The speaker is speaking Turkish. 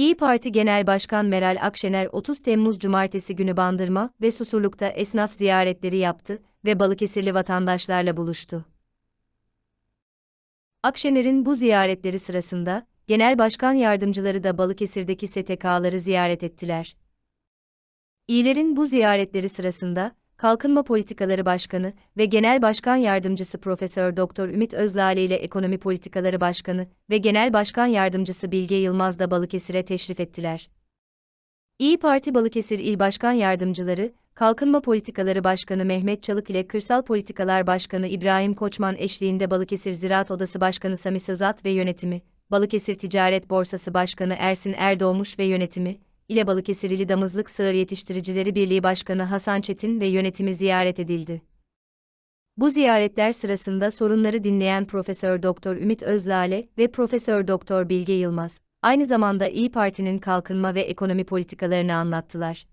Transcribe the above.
İyi Parti Genel Başkan Meral Akşener 30 Temmuz Cumartesi günü Bandırma ve Susurluk'ta esnaf ziyaretleri yaptı ve Balıkesirli vatandaşlarla buluştu. Akşener'in bu ziyaretleri sırasında, Genel Başkan Yardımcıları da Balıkesir'deki STK'ları ziyaret ettiler. İyilerin bu ziyaretleri sırasında, Kalkınma Politikaları Başkanı ve Genel Başkan Yardımcısı Profesör Doktor Ümit Özlale ile Ekonomi Politikaları Başkanı ve Genel Başkan Yardımcısı Bilge Yılmaz da Balıkesir'e teşrif ettiler. İyi Parti Balıkesir İl Başkan Yardımcıları, Kalkınma Politikaları Başkanı Mehmet Çalık ile Kırsal Politikalar Başkanı İbrahim Koçman eşliğinde Balıkesir Ziraat Odası Başkanı Sami Sözat ve yönetimi, Balıkesir Ticaret Borsası Başkanı Ersin Erdoğmuş ve yönetimi, ile Balıkesirli Damızlık Sığır Yetiştiricileri Birliği Başkanı Hasan Çetin ve yönetimi ziyaret edildi. Bu ziyaretler sırasında sorunları dinleyen Profesör Doktor Ümit Özlale ve Profesör Doktor Bilge Yılmaz, aynı zamanda İyi Parti'nin kalkınma ve ekonomi politikalarını anlattılar.